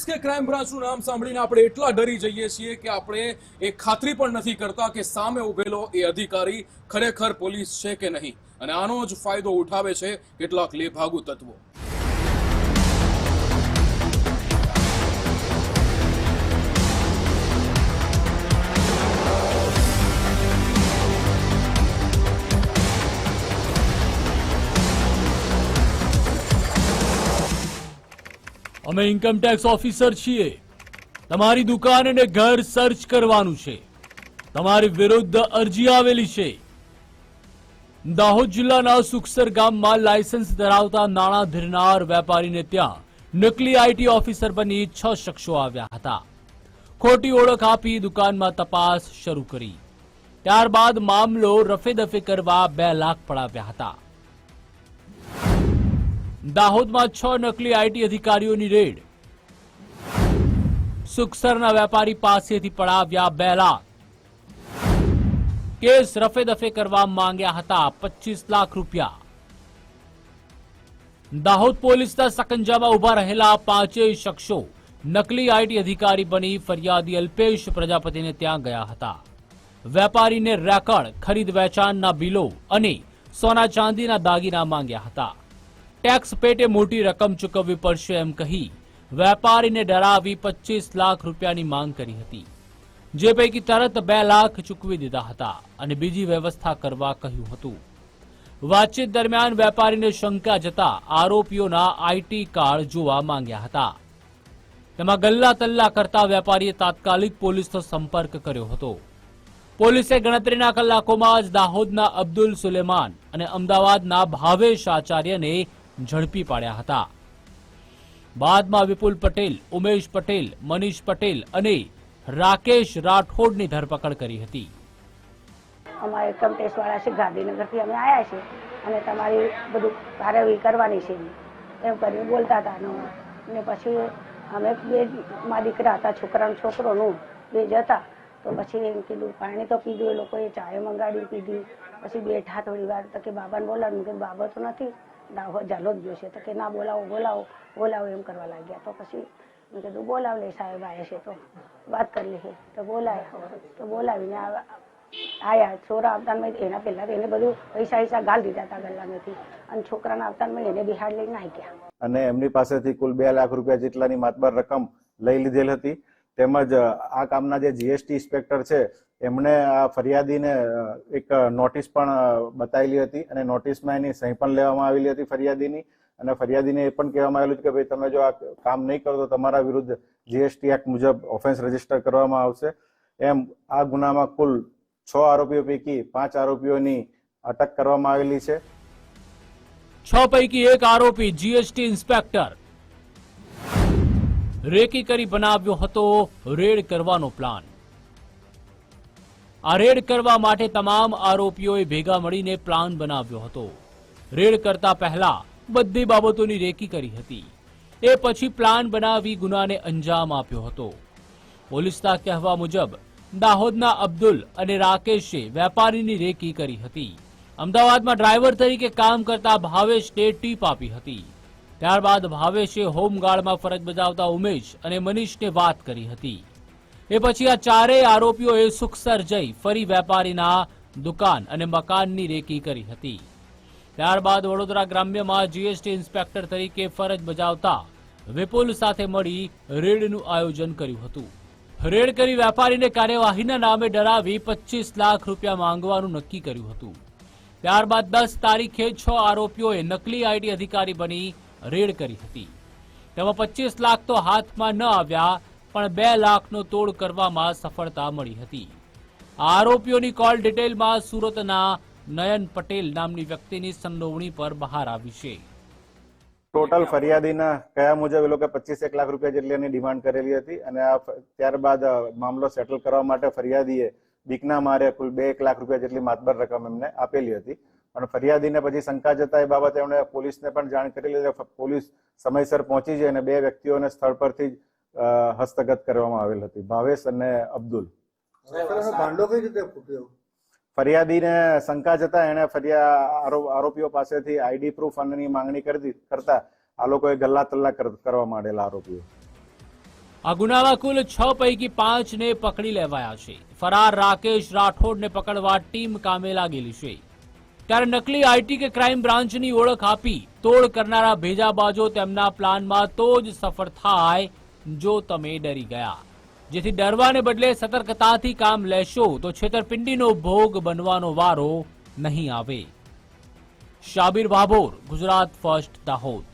Police કે crime બ્રાન્ચનું નામ સાંભળીને આપણે એટલા ડરી જઈએ છીએ કે આપણે એ ખાતરી પણ નથી કરતા કે સામે ઉભેલો એ અધિકારી ખરેખર પોલીસ છે કે નહીં. અને આનો જ ફાયદો ઉઠાવે છે કેટલાક લેભાગુ તત્વો. અમે ઇન્કમટેક્સ ઓફિસર છીએ. તમારી દુકાન અને ઘર સર્ચ કરવાનું છે. તમારી વિરુદ્ધ અરજી આવેલી છે. દાહોદ જિલ્લાના સુખસર ગામમાં લાયસન્સ ધરાવતા નાણાં ધીરનાર વેપારીને ત્યાં નકલી આઈટી ઓફિસર બની છ શખ્સો આવ્યા હતા. ખોટી ઓળખ આપી દુકાનમાં તપાસ શરૂ કરી. ત્યારબાદ મામલો રફેદફે કરવા બે લાખ પડાવ્યા હતા. દાહોદમાં છ નકલી આઈટી અધિકારીઓની રેડ. સુખસરના વેપારી પાસેથી પડાવ્યા બે લાખ. કેસ રફે દફે કરવા માંગ્યા હતા પચીસ લાખ રૂપિયા. દાહોદ પોલીસના સકંજામાં ઊભા રહેલા પાંચેય શખ્સો નકલી આઈટી અધિકારી બની ફરિયાદી અલ્પેશ પ્રજાપતિને ત્યાં ગયા હતા. વેપારીને રેકર્ડ, ખરીદ વેચાણના બિલો અને સોના ચાંદીના દાગીના માંગ્યા હતા. ટેક્સ પેટે મોટી રકમ ચૂકવવી પડશે એમ કહી વેપારીને ડરાવી પચીસ લાખ રૂપિયાની માંગ કરી હતી. જે પૈકી તરત બે લાખ ચૂકવી દીધા હતા અને બીજી વ્યવસ્થા કરવા કહ્યું હતું. વાતચીત દરમિયાન વેપારીને શંકા જતા આરોપીઓના આઈટી કાર્ડ જોવા માંગ્યા હતા. તેમાં ગલ્લા તલ્લા કરતા વેપારીએ તાત્કાલિક પોલીસનો સંપર્ક કર્યો હતો. પોલીસે ગણતરીના કલાકોમાં જ દાહોદના અબ્દુલ સુલેમાન અને અમદાવાદના ભાવેશ આચાર્યને ઝડપી પાડ્યા હતા. બાદમાં વિપુલ પટેલ, ઉમેશ પટેલ, મનીષ પટેલ અને રાકેશ રાઠોડની ધરપકડ કરી હતી. અમારે ઇન્કમ ટેક્સ વાળા છે, ગાંધીનગરથી અમે આવ્યા છે અને તમારી બધું કાર્યવાહી કરવાની છે. એમ કરીને બોલતા હતા. ને પછી અમે બે મા દીકરા હતા છોકરાનો છોકરોનું, બે જ હતા. તો પછી એમ કીધું, પાણી તો પીધું. એ લોકોએ ચાય મંગાડી, પીધી. પછી બેઠા થોડી વાર તો કે, બાબાને બોલાવ્યું કે, બાબા તો નથી. દાહોદ જાલોદ ગયો છે. તો કે ના, બોલાવો બોલાવો બોલાવો એમ કરવા લાગ્યા. તો પછી મેં કીધું બોલાવ લે સાહેબ આવે છે તો વાત કરી લઈએ. તો બોલાયા, તો બોલાવીને આયા, છોરા આવતાનમાં એના પહેલા એને બધું પૈસા પૈસા ગાલ દીધા હતા ગલ્લામાંથી અને છોકરાના આવતાનમાં એને બિહાર લઈને આવી ગયા અને એમની પાસેથી કુલ બે લાખ રૂપિયા જેટલાની માતબર રકમ લઈ લીધેલ હતી. તેમજ આ કામના જે જીએસટી ઇન્સ્પેક્ટર છે, એમણે આ ફરિયાદીને એક નોટિસ પણ બતાવેલી હતી અને નોટિસમાં એની સહી પણ લેવામાં આવેલી હતી ફરિયાદીની અને ફરિયાદીને એ પણ કહેવામાં આવેલું કે, ભાઈ, તમે જો આ કામ નહીં કરો તો તમારા વિરુદ્ધ જીએસટી એક્ટ મુજબ ઓફેન્સ રજિસ્ટર કરવામાં આવશે. એમ, આ ગુનામાં કુલ છ આરોપીઓ પૈકી પાંચ આરોપીઓની અટક કરવામાં આવેલી છે. છ પૈકી એક આરોપી જીએસટી ઇન્સ્પેક્ટર રેકી કરી બનાવ્યો હતો રેડ કરવાનો પ્લાન. આ રેડ કરવા માટે તમામ આરોપીઓએ ભેગા મળીને પ્લાન બનાવ્યો હતો. રેડ કરતા પહેલા બધી બાબતોની રેકી કરી હતી. એ પછી પ્લાન બનાવી ગુનાને અંજામ આપ્યો હતો. પોલીસના કહેવા મુજબ, દાહોદના અબ્દુલ અને રાકેશે વેપારીની રેકી કરી હતી. અમદાવાદમાં ડ્રાઈવર તરીકે કામ કરતા ભાવેશને ટીપ આપી હતી. ત્યારબાદ ભાવેશે હોમગાર્ડમાં ફરજ બજાવતા ઉમેશ અને મનીષને વાત કરી હતી. એ પછી આ ચારેય આરોપીઓએ સુખસર જઈ ફરી વેપારીના દુકાન અને મકાનની રેકી કરી હતી. ત્યારબાદ વડોદરા ગ્રામ્યમાં જીએસટી ઇન્સ્પેક્ટર તરીકે ફરજ બજાવતા વિપુલ સાથે મળી રેડનું આયોજન કર્યું હતું. રેડ કરી વેપારીને કાર્યવાહીના નામે ડરાવી પચીસ લાખ રૂપિયા માંગવાનું નક્કી કર્યું હતું. ત્યારબાદ દસ તારીખે છ આરોપીઓએ નકલી આઈટી અધિકારી બની રેડ કરી હતી. તેમાં પચીસ લાખ તો હાથમાં ન આવ્યા, પણ બે લાખનો તોડ કરવામાં સફળતા મળી હતી. આરોપીઓની કોલ ડિટેલમાં સુરતના નયન પટેલ નામની વ્યક્તિની સંડોવણી પર બહાર આવી છે. ટોટલ ફરિયાદીના કયા મુજબ એ લોકો પચીસ એક લાખ રૂપિયા જેટલી ડિમાન્ડ કરેલી હતી અને આ ત્યારબાદ મામલો સેટલ કરવા માટે ફરિયાદીએ બીકના મારે કુલ બે એક લાખ રૂપિયા જેટલી માતબર રકમ એમને આપેલી હતી. પણ ફરિયાદીને પછી શંકા જતા એ બાબતે એમણે પોલીસને પણ જાણ કરી લીધી. પોલીસ સમયસર પહોંચી જાય અને બે વ્યક્તિઓને સ્થળ પરથી જ હસ્તગત કરવામાં આવેલ હતી. ભાવેશ અને અબ્દુલ. ફરિયાદીને શંકા જતા એણે ફરિયા આરોપીઓ પાસેથી આઈડી પ્રૂફ અન્યની માંગણી કરી કરતા આ લોકોએ ગલ્લા તલ્લા કરવા માંડેલા આરોપીઓ. આ ગુનામાં કુલ છ પૈકી પાંચને પકડી લેવાયા છે. ફરાર રાકેશ રાઠોડને પકડવા ટીમ કામે લાગેલી છે. ત્યારે નકલી આઈટી કે ક્રાઇમ બ્રાન્ચની ઓળખ આપી તોડ કરનારા ભેજાબાજો તેમના પ્લાનમાં તો જ સફળ થાય જો તમે ડરી ગયા. જેથી ડરવાને બદલે સતર્કતાથી કામ લેશો તો છેતરપિંડીનો ભોગ બનવાનો વારો નહીં આવે. શાબીર ભાભોર ગુજરાત ફર્સ્ટ દાહોદ.